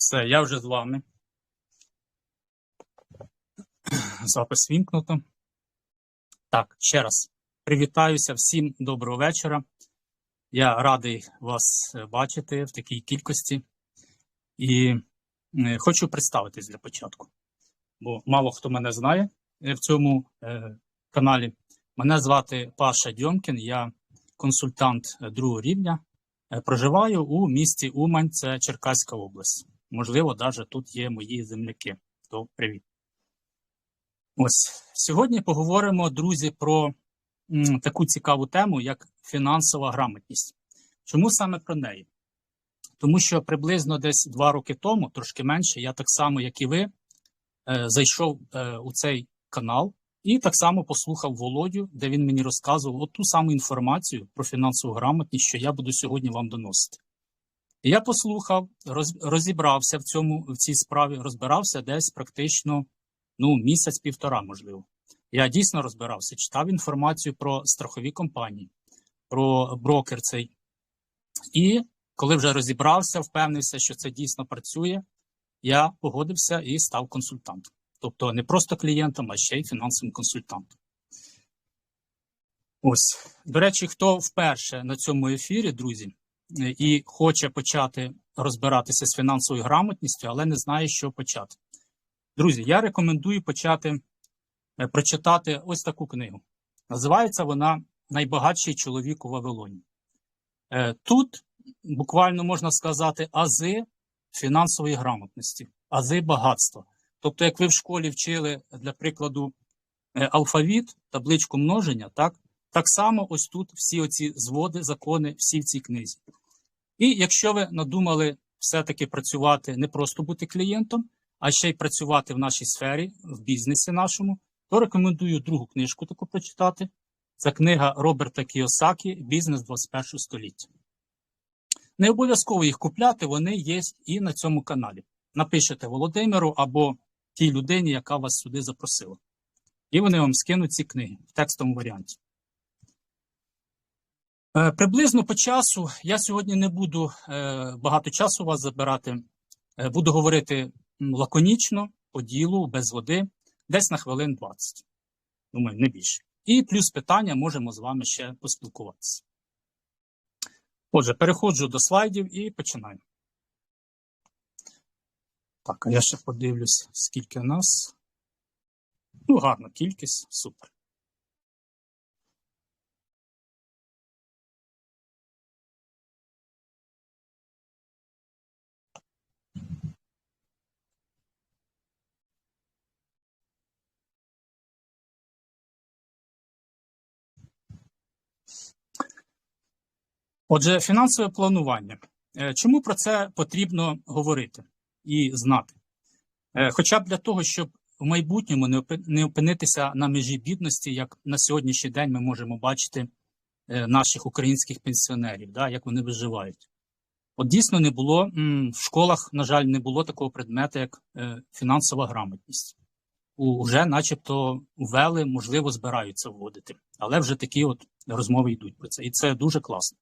Все, я вже з вами. Запис вімкнуто. Так, ще раз привітаюся всім доброго вечора. Я радий вас бачити в такій кількості. І е, хочу представитись для початку, бо мало хто мене знає е, в цьому е, каналі. Мене звати Паша Дьомкін, я консультант другого рівня. Проживаю у місті Умань, це Черкаська область. Можливо, навіть тут є мої земляки. То привіт. Ось сьогодні поговоримо, друзі, про таку цікаву тему, як фінансова грамотність. Чому саме про неї? Тому що приблизно десь два роки тому, трошки менше, я так само, як і ви, е, зайшов е, у цей канал і так само послухав Володю, де він мені розказував от ту саму інформацію про фінансову грамотність, що я буду сьогодні вам доносити. Я послухав, розібрався в цьому в цій справі, розбирався десь практично ну, місяць-півтора, можливо. Я дійсно розбирався, читав інформацію про страхові компанії, про брокер цей. І коли вже розібрався, впевнився, що це дійсно працює, я погодився і став консультантом. Тобто не просто клієнтом, а ще й фінансовим консультантом. Ось, до речі, хто вперше на цьому ефірі, друзі, і хоче почати розбиратися з фінансовою грамотністю, але не знає, що почати. Друзі, я рекомендую почати е, прочитати ось таку книгу. Називається вона Найбагатший чоловік у Вавилоні. Е, Тут буквально можна сказати ази фінансової грамотності, ази багатства. Тобто, як ви в школі вчили, для прикладу, е, алфавіт, табличку множення, так, так само ось тут всі оці зводи, закони, всі в цій книзі. І якщо ви надумали все-таки працювати, не просто бути клієнтом, а ще й працювати в нашій сфері, в бізнесі нашому, то рекомендую другу книжку таку прочитати. Це книга Роберта Кіосакі Бізнес 21 століття. Не обов'язково їх купляти, вони є і на цьому каналі. Напишете Володимиру або тій людині, яка вас сюди запросила. І вони вам скинуть ці книги в текстовому варіанті. Е, Приблизно по часу я сьогодні не буду е, багато часу у вас забирати. Е, Буду говорити лаконічно, по ділу, без води, десь на хвилин 20. Думаю, не більше. І плюс питання можемо з вами ще поспілкуватися. Отже, переходжу до слайдів і починаю. Так, а я ще подивлюсь, скільки нас. Ну, гарна кількість, супер. Отже, фінансове планування. Е, Чому про це потрібно говорити і знати? Е, Хоча б для того, щоб в майбутньому не опинитися на межі бідності, як на сьогоднішній день ми можемо бачити е, наших українських пенсіонерів, да, як вони виживають. От дійсно не було в школах, на жаль, не було такого предмету, як фінансова грамотність. Уже начебто ввели, можливо, збираються вводити, але вже такі от розмови йдуть про це. І це дуже класно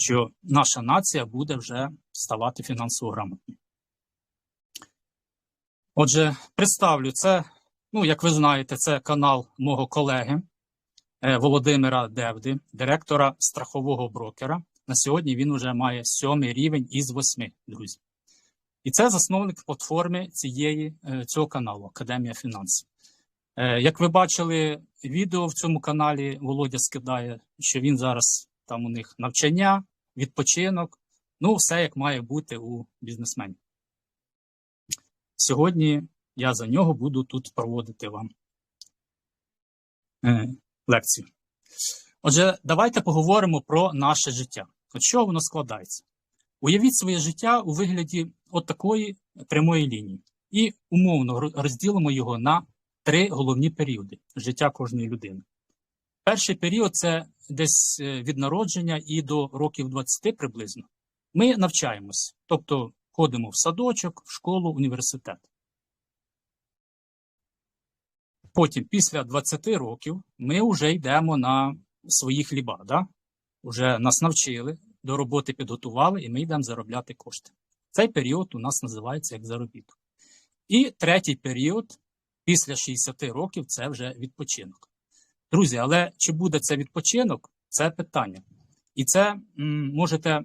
що наша нація буде вже ставати фінансово грамотною. Отже, представлю це, ну, як ви знаєте, це канал мого колеги е, Володимира Девди, директора страхового брокера. На сьогодні він вже має сьомий рівень із восьми, друзі. І це засновник платформи цієї, е, цього каналу Академія фінансів. Е, Як ви бачили відео в цьому каналі, Володя скидає, що він зараз там у них навчання, відпочинок, ну, все як має бути у бізнесмені. Сьогодні я за нього буду тут проводити вам е, лекцію. Отже, давайте поговоримо про наше життя. От що воно складається? Уявіть своє життя у вигляді от такої прямої лінії. І умовно розділимо його на три головні періоди життя кожної людини. Перший період це десь е, від народження і до років 20 приблизно. Ми навчаємось, тобто ходимо в садочок, в школу, університет. Потім, після 20 років, ми вже йдемо на свої хліба. Да? Уже нас навчили, до роботи підготували, і ми йдемо заробляти кошти. Цей період у нас називається як заробіток. І третій період після 60 років це вже відпочинок. Друзі, але чи буде це відпочинок? Це питання. І це можете.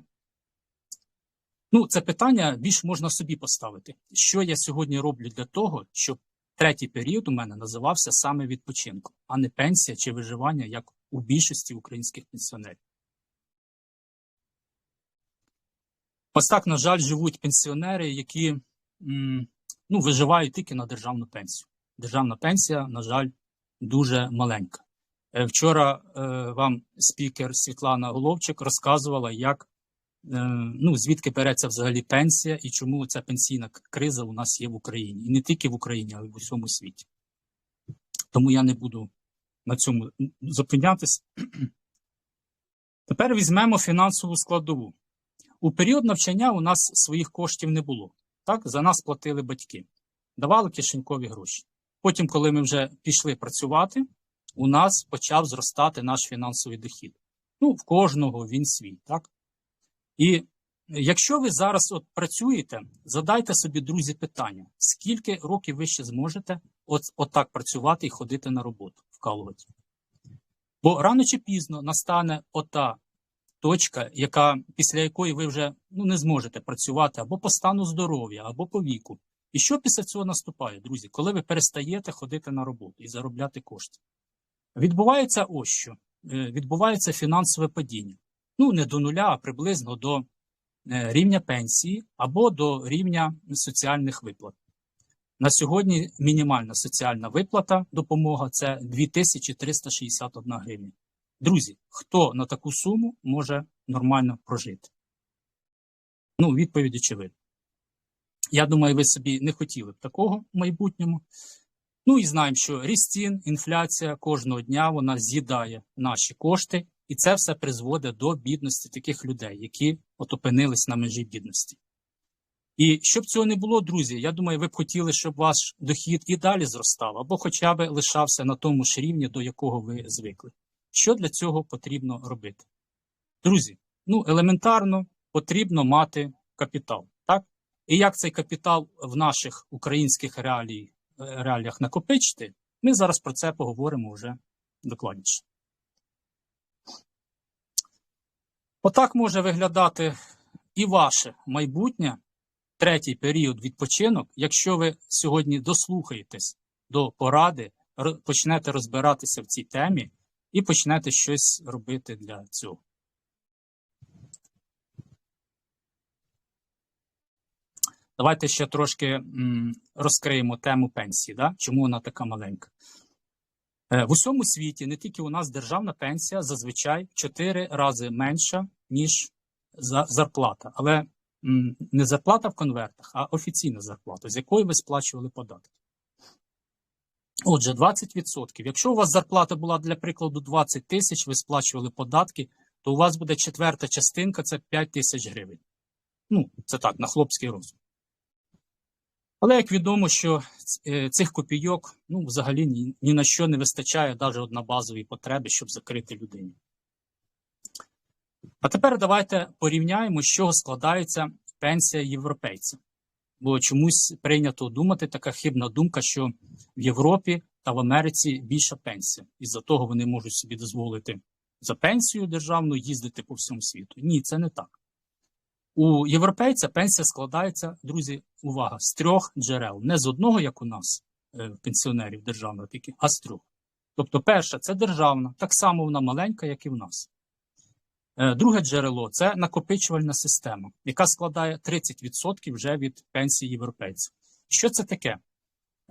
Ну, це питання більш можна собі поставити. Що я сьогодні роблю для того, щоб третій період у мене називався саме відпочинком, а не пенсія чи виживання, як у більшості українських пенсіонерів. Ось так, на жаль, живуть пенсіонери, які ну, виживають тільки на державну пенсію. Державна пенсія, на жаль, дуже маленька. Е, Вчора е, вам спікер Світлана Головчик розказувала, як е, ну, звідки береться взагалі пенсія і чому ця пенсійна криза у нас є в Україні. І не тільки в Україні, але й в усьому світі. Тому я не буду на цьому м, зупинятись. Тепер візьмемо фінансову складову. У період навчання у нас своїх коштів не було. Так, за нас платили батьки, давали кишенькові гроші. Потім, коли ми вже пішли працювати, у нас почав зростати наш фінансовий дохід. Ну, в кожного він свій, так? І якщо ви зараз от працюєте, задайте собі, друзі, питання: скільки років ви ще зможете от, отак працювати і ходити на роботу, вкалувати? Бо рано чи пізно настане ота точка, яка, після якої ви вже ну, не зможете працювати або по стану здоров'я, або по віку. І що після цього наступає, друзі, коли ви перестаєте ходити на роботу і заробляти кошти? Відбувається ось що. Е, Відбувається фінансове падіння. Ну, не до нуля, а приблизно до е, рівня пенсії або до рівня соціальних виплат. На сьогодні мінімальна соціальна виплата допомога це 2361 гривня. Друзі, хто на таку суму може нормально прожити? Ну, відповідь очевидна. Я думаю, ви собі не хотіли б такого в майбутньому. Ну і знаємо, що ріст цін, інфляція кожного дня вона з'їдає наші кошти, і це все призводить до бідності таких людей, які от опинились на межі бідності. І щоб цього не було, друзі, я думаю, ви б хотіли, щоб ваш дохід і далі зростав, або хоча б лишався на тому ж рівні, до якого ви звикли. Що для цього потрібно робити? Друзі, ну елементарно потрібно мати капітал, так? І як цей капітал в наших українських реалій, е, реаліях накопичити, ми зараз про це поговоримо вже докладніше. Отак може виглядати і ваше майбутнє, третій період відпочинок, якщо ви сьогодні дослухаєтесь до поради, почнете розбиратися в цій темі і почнете щось робити для цього. Давайте ще трошки розкриємо тему пенсії. Да? Чому вона така маленька? Е, В усьому світі, не тільки у нас, державна пенсія зазвичай 4 рази менша, ніж зарплата. Але не зарплата в конвертах, а офіційна зарплата, з якої ви сплачували податки. Отже, 20%. Якщо у вас зарплата була, для прикладу, 20 тисяч, ви сплачували податки, то у вас буде четверта частинка це 5 тисяч гривень. Ну, це так, на хлопський розум. Але як відомо, що е, цих копійок ну, взагалі ні, ні на що не вистачає навіть на базові потреби, щоб закрити людині. А тепер давайте порівняємо, з чого складається пенсія європейця. Бо чомусь прийнято думати така хибна думка, що в Європі та в Америці більша пенсія. Із-за того вони можуть собі дозволити за пенсію державну їздити по всьому світу. Ні, це не так. У європейця пенсія складається, друзі, увага, з трьох джерел. Не з одного, як у нас, е, пенсіонерів державних тільки, а з трьох. Тобто, перша це державна, так само вона маленька, як і в нас. Е, Друге джерело це накопичувальна система, яка складає 30% вже від пенсії європейців. Що це таке?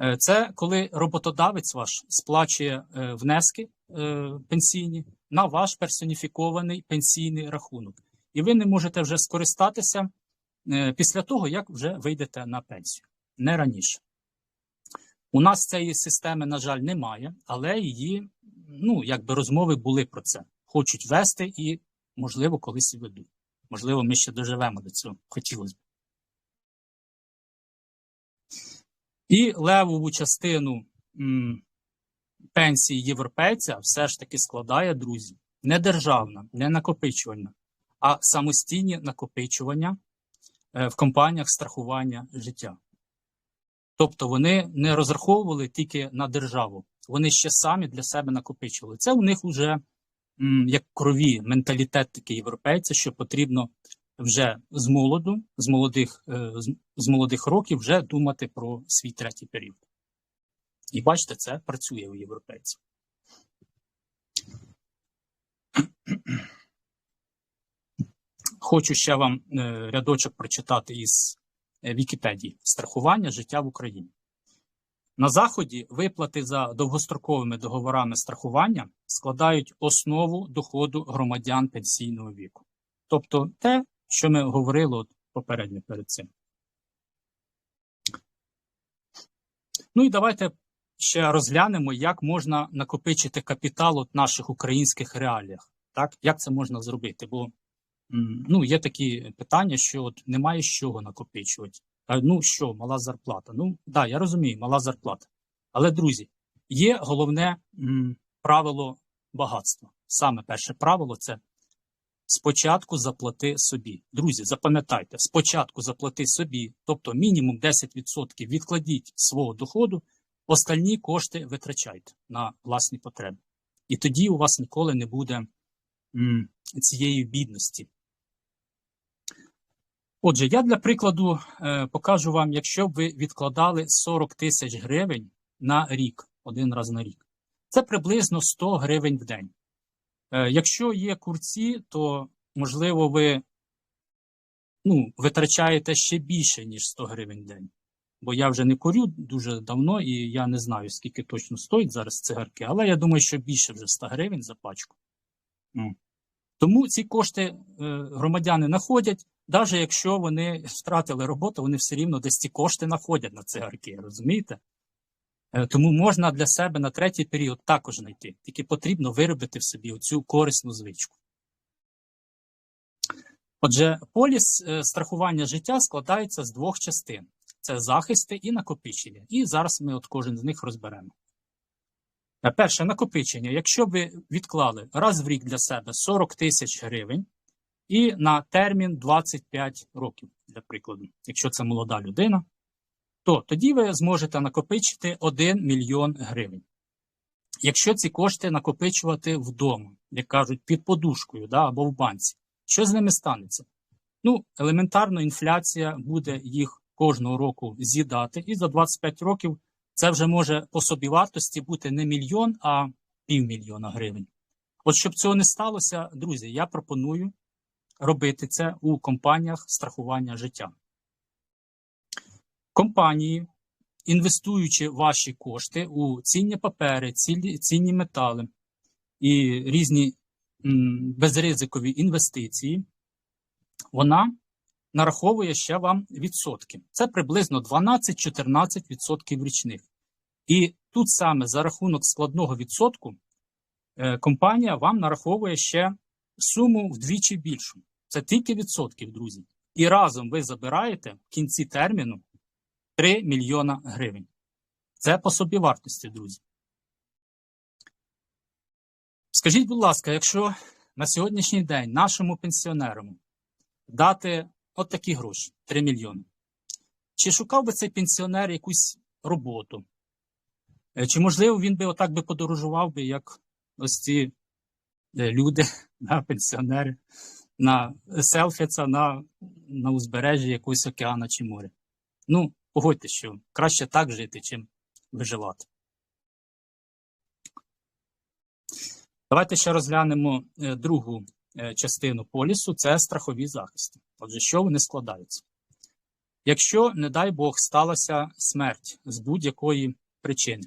Е, Це коли роботодавець ваш сплачує внески пенсійні на ваш персоніфікований пенсійний рахунок. І ви не можете вже скористатися е, після того, як вже вийдете на пенсію, не раніше. У нас цієї системи, на жаль, немає, але її, ну, якби розмови були про це. Хочуть вести і, можливо, колись ведуть. Можливо, ми ще доживемо до цього. Хотілося б. І левову частину м, пенсії європейця все ж таки складає, друзі, не державна, не накопичувальна, а самостійні накопичування е, в компаніях страхування життя. Тобто вони не розраховували тільки на державу, вони ще самі для себе накопичували. Це у них вже як крові менталітет такий європейця, що потрібно вже з молоду, з молодих, е, з- молодих років вже думати про свій третій період. І бачите, це працює у європейців. Хочу ще вам е, рядочок прочитати із е, Вікіпедії страхування життя в Україні. На Заході виплати за довгостроковими договорами страхування складають основу доходу громадян пенсійного віку. Тобто те, що ми говорили попередньо перед цим. Ну і давайте ще розглянемо, як можна накопичити капітал от наших українських реаліях. Так? Як це можна зробити? Бо ну, є такі питання, що от немає з чого накопичувати. Ну що, мала зарплата? Ну, да, я розумію, мала зарплата. Але, друзі, є головне правило багатства. Саме перше правило це спочатку заплати собі. Друзі, запам'ятайте, спочатку заплати собі, тобто мінімум 10% відкладіть свого доходу, остальні кошти витрачайте на власні потреби. І тоді у вас ніколи не буде цієї бідності. Отже, я для прикладу е, покажу вам, якщо б ви відкладали 40 тисяч гривень на рік, один раз на рік, це приблизно 100 гривень в день. Е, якщо є курці, то можливо ви ну, витрачаєте ще більше, ніж 100 гривень в день. Бо я вже не курю дуже давно, і я не знаю, скільки точно стоять зараз цигарки, але я думаю, що більше вже 100 гривень за пачку. Тому ці кошти е, громадяни знаходять, навіть якщо вони втратили роботу, вони все рівно десь ці кошти знаходять на цигарки, розумієте? Е, Тому можна для себе на третій період також знайти. Тільки потрібно виробити в собі оцю корисну звичку. Отже, поліс е, страхування життя складається з двох частин: це захисти і накопичення. І зараз ми от кожен з них розберемо. Е, Перше накопичення. Якщо ви відклали раз в рік для себе 40 тисяч гривень і на термін 25 років, для прикладу, якщо це молода людина, то тоді ви зможете накопичити 1 мільйон гривень. Якщо ці кошти накопичувати вдома, як кажуть, під подушкою да, або в банці, що з ними станеться? Ну, елементарно, інфляція буде їх кожного року з'їдати, і за 25 років це вже може по собівартості бути не мільйон, а півмільйона гривень. От щоб цього не сталося, друзі, я пропоную робити це у компаніях страхування життя. Компанії, інвестуючи ваші кошти у цінні папери, цілі- цінні метали і різні безризикові інвестиції, вона нараховує ще вам відсотки. Це приблизно 12-14% річних. І тут саме за рахунок складного відсотку е, компанія вам нараховує ще суму вдвічі більшу. Це тільки відсотків, друзі. І разом ви забираєте в кінці терміну 3 мільйона гривень. Це по собівартості, друзі. Скажіть, будь ласка, якщо на сьогоднішній день нашому пенсіонеру дати от такі гроші 3 мільйони, чи шукав би цей пенсіонер якусь роботу? Е, Чи, можливо, він би отак би подорожував би, як ось ці люди, да, пенсіонери, на селфіться на, на узбережжі якогось океана чи моря? Ну, погодьте, що краще так жити, чим виживати. Давайте ще розглянемо е, другу е, частину полісу це страхові захисти. Отже, що вони складаються? Якщо, не дай Бог, сталася смерть з будь-якої причини.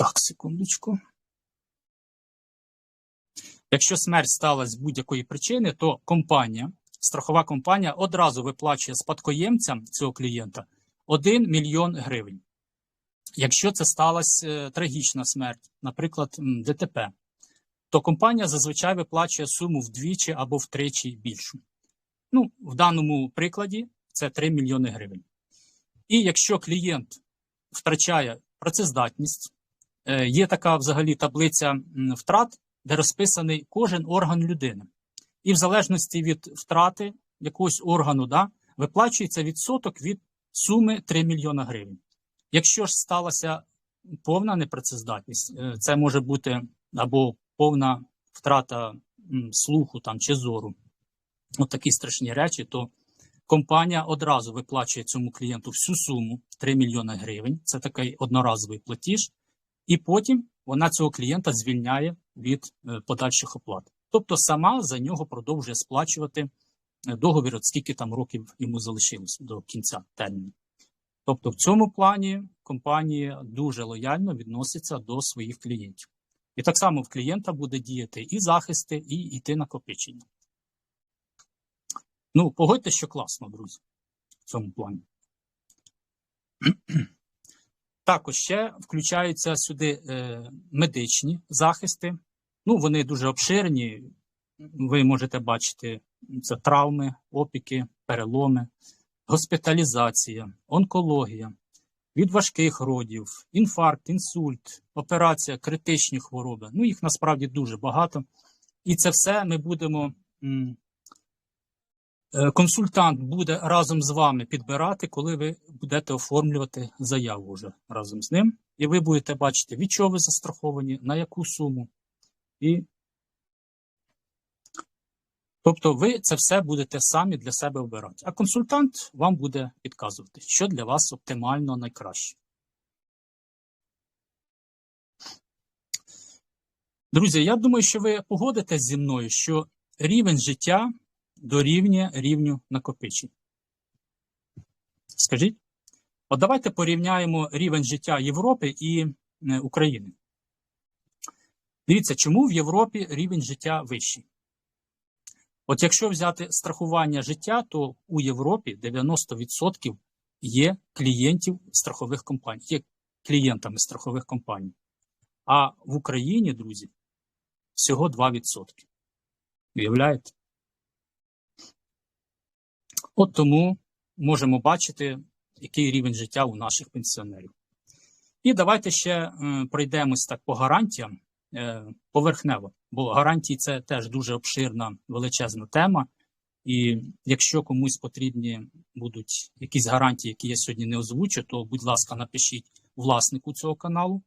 Так, секундочку. Якщо смерть сталася з будь-якої причини, то компанія, страхова компанія одразу виплачує спадкоємцям цього клієнта 1 мільйон гривень. Якщо це сталася е, трагічна смерть, наприклад, ДТП, то компанія зазвичай виплачує суму вдвічі або втричі більшу. Ну, в даному прикладі це 3 мільйони гривень. І якщо клієнт втрачає працездатність, є така взагалі таблиця втрат, де розписаний кожен орган людини. і в залежності від втрати якогось органу, да, виплачується відсоток від суми 3 мільйона гривень. Якщо ж сталася повна непрацездатність, е, це може бути або повна втрата слуху там, чи зору, от такі страшні речі, то компанія одразу виплачує цьому клієнту всю суму 3 мільйони гривень. Це такий одноразовий платіж, і потім вона цього клієнта звільняє від е, подальших оплат. Тобто сама за нього продовжує сплачувати е, договір, от скільки там років йому залишилось до кінця терміну. Тобто, в цьому плані компанія дуже лояльно відноситься до своїх клієнтів. І так само в клієнта буде діяти і захисти, і йти накопичення. Ну, погодьте, що класно, друзі, в цьому плані. Також ще включаються сюди е, медичні захисти. Ну, вони дуже обширні. Ви можете бачити це травми, опіки, переломи, госпіталізація, онкологія, від важких родів, інфаркт, інсульт, операція, критичні хвороби. Ну, їх насправді дуже багато. І це все ми будемо. Е, Консультант буде разом з вами підбирати, коли ви будете оформлювати заяву вже разом з ним. І ви будете бачити, від чого ви застраховані, на яку суму. І... Тобто ви це все будете самі для себе обирати. А консультант вам буде підказувати, що для вас оптимально найкраще. Друзі, я думаю, що ви погодитесь зі мною, що рівень життя дорівнює рівню накопичень. Скажіть? От давайте порівняємо рівень життя Європи і е, України. Дивіться, чому в Європі рівень життя вищий? От якщо взяти страхування життя, то у Європі 90% є клієнтів страхових компаній, є клієнтами страхових компаній. А в Україні, друзі, всього 2%. Уявляєте? От тому можемо бачити, який рівень життя у наших пенсіонерів. І давайте ще е, пройдемось так по гарантіям е, поверхнево, бо гарантії це теж дуже обширна величезна тема. І якщо комусь потрібні будуть якісь гарантії, які я сьогодні не озвучу, то, будь ласка, напишіть власнику цього каналу,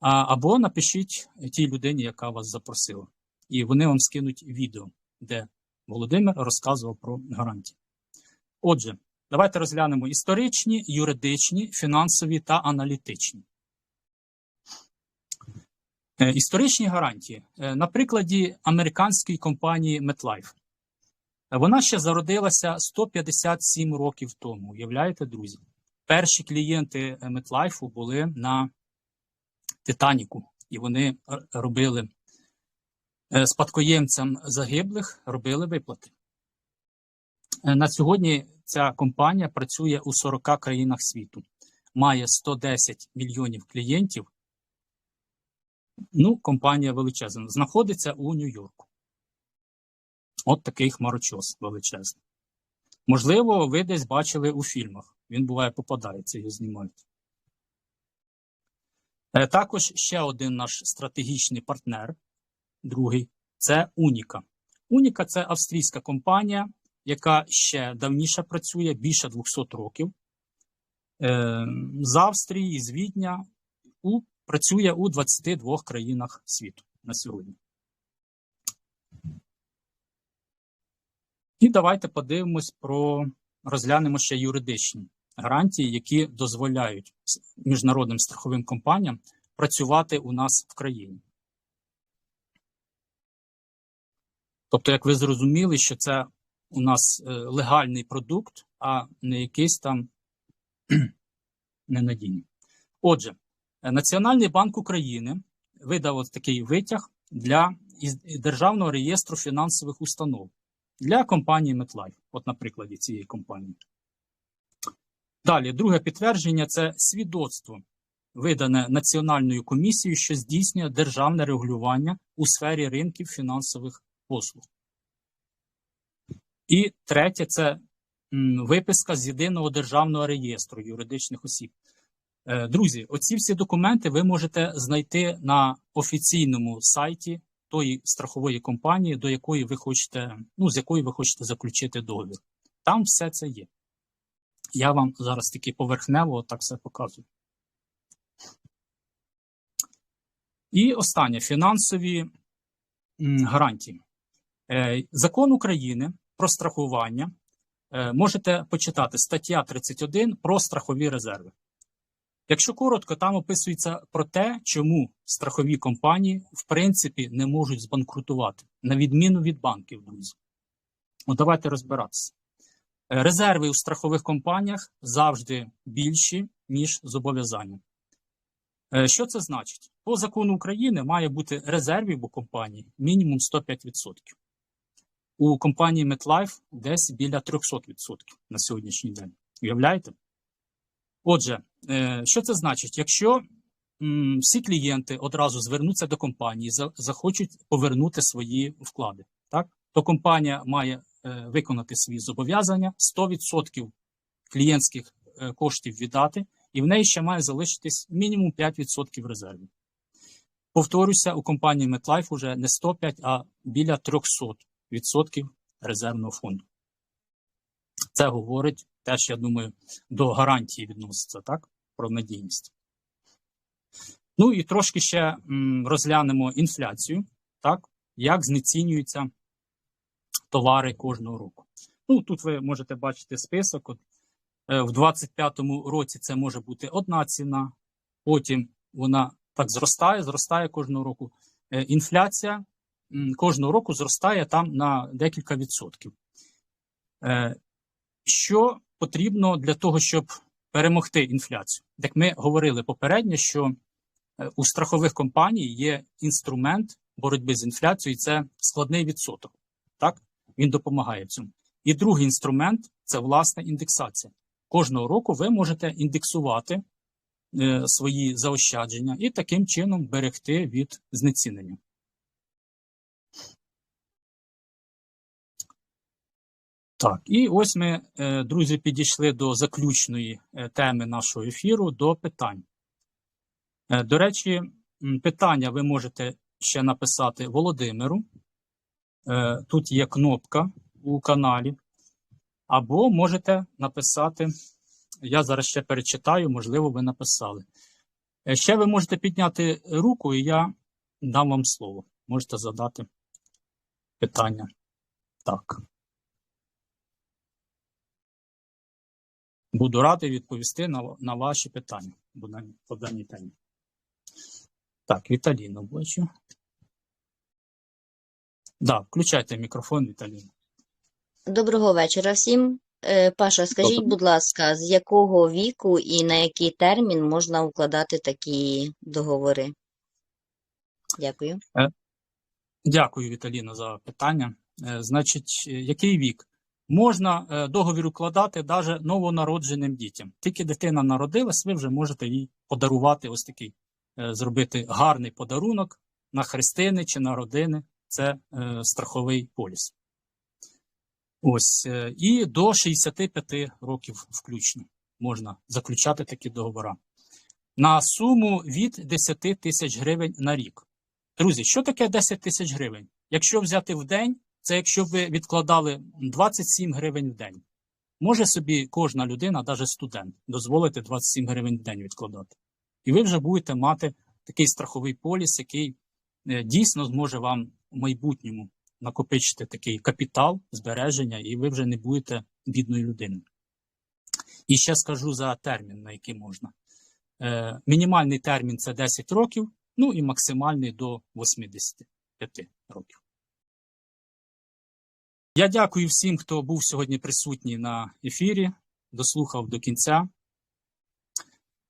або напишіть тій людині, яка вас запросила. І вони вам скинуть відео, де Володимир розказував про гарантії. Отже, давайте розглянемо історичні, юридичні, фінансові та аналітичні. Е, Історичні гарантії. Е, На прикладі американської компанії MetLife. Е, Вона ще зародилася 157 років тому. Уявляєте, друзі? Перші клієнти MetLife були на Титаніку, і вони е, робили е, спадкоємцям загиблих, робили виплати. Е, На сьогодні ця компанія працює у 40 країнах світу, має 110 мільйонів клієнтів. Ну, компанія величезна. Знаходиться у Нью-Йорку. От такий хмарочос величезний. Можливо, ви десь бачили у фільмах. Він буває попадається, його знімають. Е, Також ще один наш стратегічний партнер, другий, це Уніка. Уніка це австрійська компанія, яка ще давніше працює, більше 200 років. Е, З Австрії, з Відня, у, працює у 22 країнах світу на сьогодні. І давайте подивимось про розглянемо ще юридичні гарантії, які дозволяють міжнародним страховим компаніям працювати у нас в країні. Тобто, як ви зрозуміли, що це у нас е, легальний продукт, а не якийсь там ненадійний. Отже, Національний банк України видав от такий витяг для Державного реєстру фінансових установ для компанії MetLife, от на прикладі цієї компанії. Далі, друге підтвердження це свідоцтво, видане Національною комісією, що здійснює державне регулювання у сфері ринків фінансових послуг. І третє це виписка з єдиного державного реєстру юридичних осіб. Е, Друзі, оці всі документи ви можете знайти на офіційному сайті тої страхової компанії, до якої ви хочете, ну, з якою ви хочете заключити договір. Там все це є. Я вам зараз таки поверхнево так все показую. І останнє фінансові гарантії. Е, Закон України про страхування. Е, Можете почитати стаття 31 про страхові резерви. Якщо коротко, там описується про те, чому страхові компанії в принципі не можуть збанкрутувати, на відміну від банків, друзі. От давайте розбиратися. Е, Резерви у страхових компаніях завжди більші, ніж зобов'язання. Е, Що це значить? По закону України має бути резервів у компанії мінімум 105%. У компанії MetLife десь біля 300% на сьогоднішній день. Уявляєте? Отже, е, що це значить? Якщо всі клієнти одразу звернуться до компанії, за- захочуть повернути свої вклади, так? то компанія має е, виконати свої зобов'язання, 100% клієнтських е, коштів віддати, і в неї ще має залишитись мінімум 5% резервів. Повторюся, у компанії MetLife уже не 105, а біля 300% резервного фонду. Це говорить теж, я думаю, до гарантії відноситься, так? Про надійність. Ну і трошки ще розглянемо інфляцію, так? Як знецінюються товари кожного року. Ну, тут ви можете бачити список. От, е, в 25-му році це може бути одна ціна, потім вона так зростає, зростає кожного року. Е, Інфляція кожного року зростає там на декілька відсотків. Е, Що потрібно для того, щоб перемогти інфляцію? Як ми говорили попередньо, що е, у страхових компаній є інструмент боротьби з інфляцією, і це складний відсоток. Так? Він допомагає цьому. І другий інструмент це власна індексація. Кожного року ви можете індексувати е, свої заощадження і таким чином берегти від знецінення. Так, і ось ми, е, друзі, підійшли до заключної е, теми нашого ефіру до питань. Е, До речі, питання ви можете ще написати Володимиру. Тут є кнопка у каналі. Або можете написати, я зараз ще перечитаю, можливо, ви написали. Ще ви можете підняти руку, і я дам вам слово. Можете задати питання. Так. Буду радий відповісти на, на ваші питання по даній- по даній темі. Так, Віталіно бачу. Да, включайте мікрофон, Віталіно. Доброго вечора всім. Е, Паша, скажіть, Доброго. будь ласка, з якого віку і на який термін можна укладати такі договори? Дякую. Дякую, Віталіно, за питання. Е, Значить, е, який вік? Можна е, договір укладати навіть новонародженим дітям. Тільки дитина народилась, ви вже можете їй подарувати ось такий, е, зробити гарний подарунок на хрестини чи на родини. Це е, страховий поліс. Ось. І до 65 років включно можна заключати такі договори. На суму від 10 тисяч гривень на рік. Друзі, що таке 10 тисяч гривень? Якщо взяти в день, це якщо ви відкладали 27 гривень в день. Може собі кожна людина, навіть студент, дозволити 27 гривень в день відкладати. І ви вже будете мати такий страховий поліс, який е, дійсно зможе вам в майбутньому накопичити такий капітал, збереження, і ви вже не будете бідною людиною. І ще скажу за термін, на який можна. Е, мінімальний термін це 10 років, ну і максимальний до 85 років. Я дякую всім, хто був сьогодні присутній на ефірі, дослухав до кінця.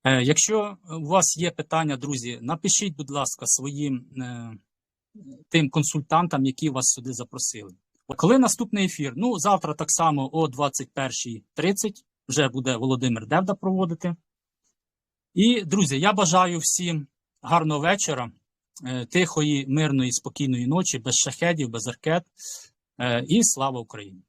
Е, Якщо у вас є питання, друзі, напишіть, будь ласка, своїм е, тим консультантам, які вас сюди запросили. Коли наступний ефір? Ну, завтра так само о 21.30 вже буде Володимир Девда проводити. І, друзі, я бажаю всім гарного вечора, е, тихої, мирної, спокійної ночі, без шахедів, без ракет. Е, І слава Україні!